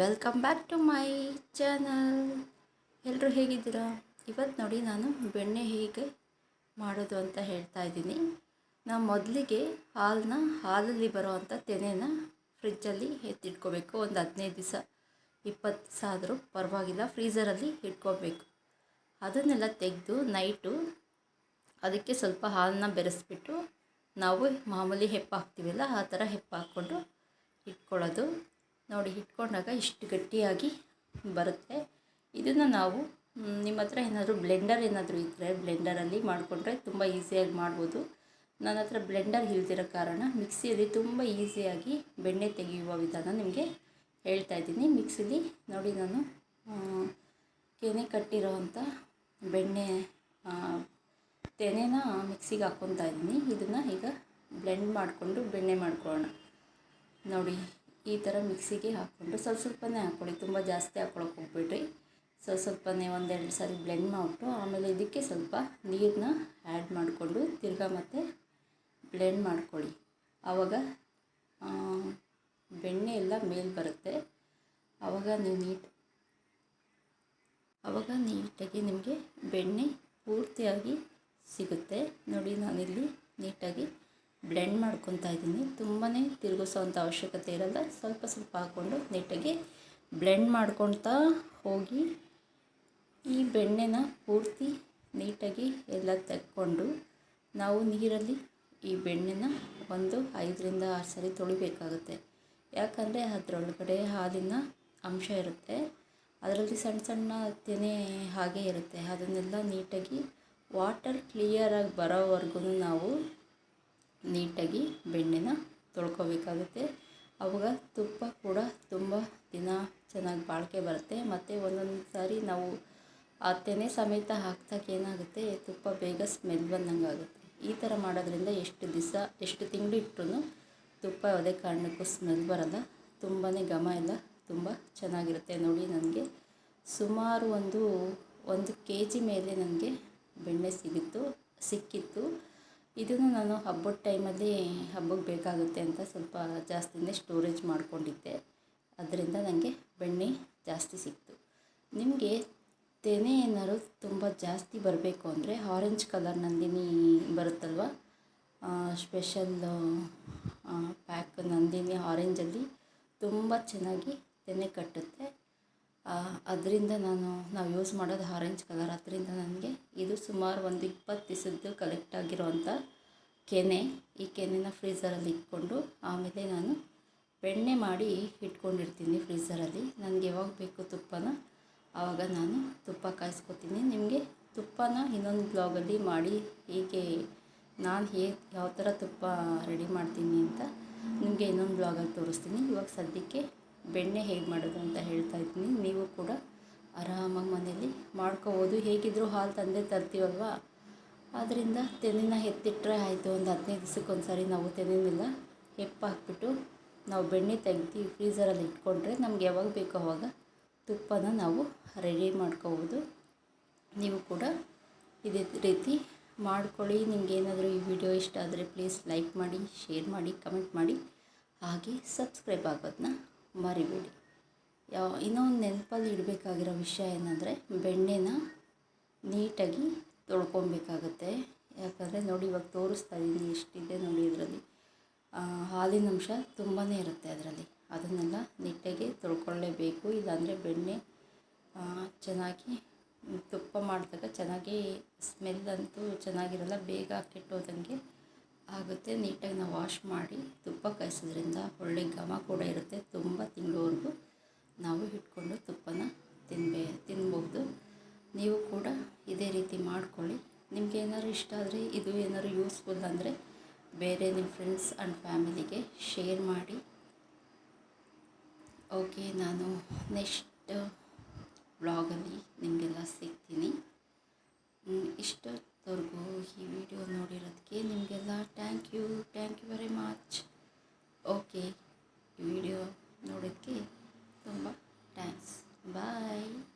Welcome back to my channel ಎಲ್ಲರೂ ಹೇಗಿದ್ದೀರಾ? ಇವತ್ತು ನೋಡಿ ನಾನು ಬೆಣ್ಣೆ ಹೇಗೆ ಮಾಡೋದು ಅಂತ ಹೇಳ್ತಾ ಇದ್ದೀನಿ. ನಾನು ಮೊದಲಿಗೆ ಹಾಲನ್ನ ಹಾಲಲ್ಲಿ ಬರೋವಂಥ ತೆನೆನ ಫ್ರಿಜ್ಜಲ್ಲಿ ಎತ್ತಿಟ್ಕೋಬೇಕು. ಒಂದು ಹದಿನೈದು ದಿವಸ ಇಪ್ಪತ್ತು ದಿವಸ ಆದರೂ ಪರವಾಗಿಲ್ಲ ಫ್ರೀಝರಲ್ಲಿ ಇಟ್ಕೋಬೇಕು. ಅದನ್ನೆಲ್ಲ ತೆಗೆದು ನೈಟು ಅದಕ್ಕೆ ಸ್ವಲ್ಪ ಹಾಲನ್ನ ಬೆರೆಸ್ಬಿಟ್ಟು ನಾವು ಮಾಮೂಲಿ ಹೆಪ್ಪು ಹಾಕ್ತೀವಲ್ಲ, ಆ ಥರ ಹೆಪ್ಪು ಹಾಕ್ಕೊಂಡು ಇಟ್ಕೊಳ್ಳೋದು. ನೋಡಿ ಇಟ್ಕೊಂಡಾಗ ಇಷ್ಟು ಗಟ್ಟಿಯಾಗಿ ಬರುತ್ತೆ. ಇದನ್ನು ನಾವು ನಿಮ್ಮ ಹತ್ರ ಏನಾದರೂ ಬ್ಲೆಂಡರ್ ಏನಾದರೂ ಇದ್ದರೆ ಬ್ಲೆಂಡರಲ್ಲಿ ಮಾಡಿಕೊಂಡ್ರೆ ತುಂಬ ಈಸಿಯಾಗಿ ಮಾಡ್ಬೋದು. ನನ್ನ ಹತ್ರ ಬ್ಲೆಂಡರ್ ಇಲ್ದಿರೋ ಕಾರಣ ಮಿಕ್ಸಿಯಲ್ಲಿ ತುಂಬ ಈಸಿಯಾಗಿ ಬೆಣ್ಣೆ ತೆಗೆಯುವ ವಿಧಾನ ನಿಮಗೆ ಹೇಳ್ತಾ ಇದ್ದೀನಿ. ಮಿಕ್ಸಿಲಿ ನೋಡಿ ನಾನು ಕೆನೆ ಕಟ್ಟಿರೋವಂಥ ಬೆಣ್ಣೆ ತೆನೆನ ಮಿಕ್ಸಿಗೆ ಹಾಕ್ಕೊತಾ ಇದ್ದೀನಿ. ಇದನ್ನು ಈಗ ಬ್ಲೆಂಡ್ ಮಾಡಿಕೊಂಡು ಬೆಣ್ಣೆ ಮಾಡ್ಕೊಳ್ಳೋಣ. ನೋಡಿ ಈ ಥರ ಮಿಕ್ಸಿಗೆ ಹಾಕ್ಕೊಂಡು ಸ್ವಲ್ಪ ಸ್ವಲ್ಪನೇ ಹಾಕ್ಕೊಳ್ಳಿ, ತುಂಬ ಜಾಸ್ತಿ ಹಾಕ್ಕೊಳಕ್ಕೆ ಹೋಗ್ಬಿಡ್ರಿ. ಸ್ವಲ್ಪ ಸ್ವಲ್ಪನೇ ಒಂದೆರಡು ಸಾರಿ ಬ್ಲೆಂಡ್ ಮಾಡಿಬಿಟ್ಟು ಆಮೇಲೆ ಇದಕ್ಕೆ ಸ್ವಲ್ಪ ನೀರನ್ನ ಆ್ಯಡ್ ಮಾಡಿಕೊಂಡು ತಿರ್ಗಾ ಮತ್ತೆ ಬ್ಲೆಂಡ್ ಮಾಡ್ಕೊಳ್ಳಿ. ಆವಾಗ ಬೆಣ್ಣೆ ಎಲ್ಲ ಮೇಲೆ ಬರುತ್ತೆ. ಆವಾಗ ನೀವು ನೀಟ್, ಆವಾಗ ನೀಟಾಗಿ ನಿಮಗೆ ಬೆಣ್ಣೆ ಪೂರ್ತಿಯಾಗಿ ಸಿಗುತ್ತೆ. ನೋಡಿ, ನಾನಿಲ್ಲಿ ನೀಟಾಗಿ ಬ್ಲೆಂಡ್ ಮಾಡ್ಕೊತಾ ಇದ್ದೀನಿ ತುಂಬಾ ತಿರುಗಿಸೋವಂಥ ಅವಶ್ಯಕತೆ ಇರಲ್ಲ. ಸ್ವಲ್ಪ ಸ್ವಲ್ಪ ಹಾಕ್ಕೊಂಡು ನೀಟಾಗಿ ಬ್ಲೆಂಡ್ ಮಾಡ್ಕೊತಾ ಹೋಗಿ ಈ ಬೆಣ್ಣೆನ ಪೂರ್ತಿ ನೀಟಾಗಿ ಎಲ್ಲ ತೆಕ್ಕೊಂಡು ನಾವು ನೀರಲ್ಲಿ ಈ ಬೆಣ್ಣೆನ ಒಂದು ಐದರಿಂದ ಆರು ಸರಿ ತೊಳಿಬೇಕಾಗುತ್ತೆ. ಯಾಕಂದರೆ ಅದರೊಳಗಡೆ ಹಾಲಿನ ಅಂಶ ಇರುತ್ತೆ. ಅದರಲ್ಲಿ ಸಣ್ಣ ಸಣ್ಣ ತೆನೆ ಹಾಗೆ ಇರುತ್ತೆ. ಅದನ್ನೆಲ್ಲ ನೀಟಾಗಿ ವಾಟರ್ ಕ್ಲಿಯರಾಗಿ ಬರೋವರೆಗೂ ನಾವು ನೀಟಾಗಿ ಬೆಣ್ಣೆನ ತೊಳ್ಕೊಬೇಕಾಗುತ್ತೆ. ಅವಾಗ ತುಪ್ಪ ಕೂಡ ತುಂಬ ದಿನ ಚೆನ್ನಾಗಿ ಬಾಳಿಕೆ ಬರುತ್ತೆ. ಮತ್ತು ಒಂದೊಂದು ಸಾರಿ ನಾವು ಆ ತೆನೆ ಸಮೇತ ಹಾಕ್ದಾಗ ಏನಾಗುತ್ತೆ, ತುಪ್ಪ ಬೇಗ ಸ್ಮೆಲ್ ಬಂದಂಗೆ ಆಗುತ್ತೆ. ಈ ಥರ ಮಾಡೋದ್ರಿಂದ ಎಷ್ಟು ದಿವಸ, ಎಷ್ಟು ತಿಂಗಳು ಇಟ್ಟರು ತುಪ್ಪ ಯಾವುದೇ ಕಾರಣಕ್ಕೂ ಸ್ಮೆಲ್ ಬರಲ್ಲ. ತುಂಬಾ ಘಮ ಎಲ್ಲ ತುಂಬ ಚೆನ್ನಾಗಿರುತ್ತೆ ನೋಡಿ ನನಗೆ. ಸುಮಾರು ಒಂದು ಒಂದು ಕೆ ಜಿ ಮೇಲೆ ನನಗೆ ಬೆಣ್ಣೆ ಸಿಗಿತ್ತು, ಸಿಕ್ಕಿತ್ತು. ಇದನ್ನು ನಾನು ಹಬ್ಬದ ಟೈಮಲ್ಲಿ ಹಬ್ಬಕ್ಕೆ ಬೇಕಾಗುತ್ತೆ ಅಂತ ಸ್ವಲ್ಪ ಜಾಸ್ತಿನೇ ಸ್ಟೋರೇಜ್ ಮಾಡಿಕೊಂಡಿದ್ದೆ. ಅದರಿಂದ ನನಗೆ ಬೆಣ್ಣೆ ಜಾಸ್ತಿ ಸಿಕ್ತು. ನಿಮಗೆ ತೆನೆ ಏನಾದ್ರು ತುಂಬ ಜಾಸ್ತಿ ಬರಬೇಕು ಅಂದರೆ ಆರೆಂಜ್ ಕಲರ್ ನಂದಿನಿ ಬರುತ್ತಲ್ವ? ಸ್ಪೆಷಲ್ ಪ್ಯಾಕ್ ನಂದಿನಿ ಆರೆಂಜಲ್ಲಿ ತುಂಬ ಚೆನ್ನಾಗಿ ತೆನೆ ಕಟ್ಟುತ್ತೆ. ಅದರಿಂದ ನಾನು, ನಾವು ಯೂಸ್ ಮಾಡೋದು ಆರೆಂಜ್ ಕಲರ್ ಅದರಿಂದ ನನಗೆ ಇದು ಸುಮಾರು ಒಂದು ಇಪ್ಪತ್ತು ದಿವಸದ್ದು ಕಲೆಕ್ಟ್ ಆಗಿರುವಂಥ ಕೆನೆ. ಈ ಕೆನೆನ ಫ್ರೀಝರಲ್ಲಿ ಇಟ್ಕೊಂಡು ಆಮೇಲೆ ನಾನು ಬೆಣ್ಣೆ ಮಾಡಿ ಇಟ್ಕೊಂಡಿರ್ತೀನಿ ಫ್ರೀಝರಲ್ಲಿ ನನಗೆ ಯಾವಾಗ ಬೇಕು ತುಪ್ಪನ, ಆವಾಗ ನಾನು ತುಪ್ಪ ಕಾಯಿಸ್ಕೊತೀನಿ. ನಿಮಗೆ ತುಪ್ಪನ ಇನ್ನೊಂದು ಬ್ಲಾಗಲ್ಲಿ ಮಾಡಿ ಹೀಗೆ ನಾನು ಹೇ, ಯಾವ ಥರ ತುಪ್ಪ ರೆಡಿ ಮಾಡ್ತೀನಿ ಅಂತ ನಿಮಗೆ ಇನ್ನೊಂದು ಬ್ಲಾಗಲ್ಲಿ ತೋರಿಸ್ತೀನಿ. ಇವಾಗ ಸದ್ಯಕ್ಕೆ ಬೆಣ್ಣೆ ಹೇಗೆ ಮಾಡೋದು ಅಂತ ಹೇಳ್ತಾ ಇದ್ದೀನಿ. ನೀವು ಕೂಡ ಆರಾಮಾಗಿ ಮನೇಲಿ ಮಾಡ್ಕೋಬೋದು. ಹೇಗಿದ್ದರೂ ಹಾಲು ತಂದೆ ತರ್ತೀವಲ್ವಾ? ಆದ್ದರಿಂದ ತೆನೆನ ಎತ್ತಿಟ್ಟರೆ ಆಯಿತು. ಒಂದು ಹದಿನೈದು ದಿವ್ಸಕ್ಕೆ ಒಂದು ಸಾರಿ ನಾವು ತೆನೆನೆಲ್ಲ ಹೆಪ್ಪಾಕ್ಬಿಟ್ಟು ನಾವು ಬೆಣ್ಣೆ ತೆಗ್ದು ಫ್ರೀಝರಲ್ಲಿ ಇಟ್ಕೊಂಡ್ರೆ ನಮ್ಗೆ ಯಾವಾಗ ಬೇಕೋ ಅವಾಗ ತುಪ್ಪನ ನಾವು ರೆಡಿ ಮಾಡ್ಕೋಬೋದು. ನೀವು ಕೂಡ ಇದೇ ರೀತಿ ಮಾಡ್ಕೊಳ್ಳಿ. ನಿಮ್ಗೆ ಏನಾದರೂ ಈ ವಿಡಿಯೋ ಇಷ್ಟ ಆದರೆ ಪ್ಲೀಸ್ ಲೈಕ್ ಮಾಡಿ ಶೇರ್ ಮಾಡಿ ಕಮೆಂಟ್ ಮಾಡಿ. ಹಾಗೆ ಸಬ್ಸ್ಕ್ರೈಬ್ ಆಗೋದನ್ನ ಮರಿಬೇಡಿ. ಯಾವ, ಇನ್ನೊಂದು ನೆನಪಲ್ಲಿ ಇಡಬೇಕಾಗಿರೋ ವಿಷಯ ಏನಂದರೆ, ಬೆಣ್ಣೆನ ನೀಟಾಗಿ ತೊಳ್ಕೊಬೇಕಾಗತ್ತೆ. ಯಾಕಂದರೆ ನೋಡಿ ಇವಾಗ ತೋರಿಸ್ತಾ ಇದ್ದೀನಿ ಎಷ್ಟಿದೆ ನೋಡಿ ಇದರಲ್ಲಿ. ಹಾಲಿನ ಅಂಶ ತುಂಬಾ ಇರುತ್ತೆ ಅದರಲ್ಲಿ. ಅದನ್ನೆಲ್ಲ ನೀಟಾಗಿ ತೊಳ್ಕೊಳ್ಳೇಬೇಕು. ಇಲ್ಲಾಂದರೆ ಬೆಣ್ಣೆ ಚೆನ್ನಾಗಿ ತುಪ್ಪ ಮಾಡಿದಾಗ ಚೆನ್ನಾಗಿ ಸ್ಮೆಲ್ ಅಂತೂ ಚೆನ್ನಾಗಿರಲ್ಲ, ಬೇಗ ಕೆಟ್ಟೋದಂಗೆ ಆಗುತ್ತೆ. ನೀಟಾಗಿ ನಾವು ವಾಶ್ ಮಾಡಿ ತುಪ್ಪ ಕಾಯಿಸೋದ್ರಿಂದ ಒಳ್ಳೆ ಘಮ ಕೂಡ ಇರುತ್ತೆ. ತಿಂಗಳವರೆಗೂ ನಾವು ಇಟ್ಕೊಂಡು ತುಪ್ಪನ ತಿನ್ಬೇ ತಿನ್ಬೋದು. ನೀವು ಕೂಡ ಇದೇ ರೀತಿ ಮಾಡ್ಕೊಳ್ಳಿ. ನಿಮ್ಗೆ ಏನಾದ್ರು ಇಷ್ಟ ಆದರೆ, ಇದು ಏನಾದ್ರು ಯೂಸ್ಫುಲ್ ಅಂದರೆ ಬೇರೆ ನಿಮ್ಮ ಫ್ರೆಂಡ್ಸ್ ಆ್ಯಂಡ್ ಫ್ಯಾಮಿಲಿಗೆ ಶೇರ್ ಮಾಡಿ. ಓಕೆ ನಾನು ನೆಕ್ಸ್ಟ್ ಬ್ಲಾಗಲ್ಲಿ ನಿಮಗೆಲ್ಲ ಸಿಗ್ತೀನಿ. ಇಷ್ಟೊತ್ತವರೆಗೂ ಈ ವಿಡಿಯೋ ನೋಡಿರೋದಕ್ಕೆ ನಿಮಗೆಲ್ಲ thank you thank you very much okay video ನೋಡೋದಕ್ಕೆ ತುಂಬ ಥ್ಯಾಂಕ್ಸ್. ಬಾಯ್.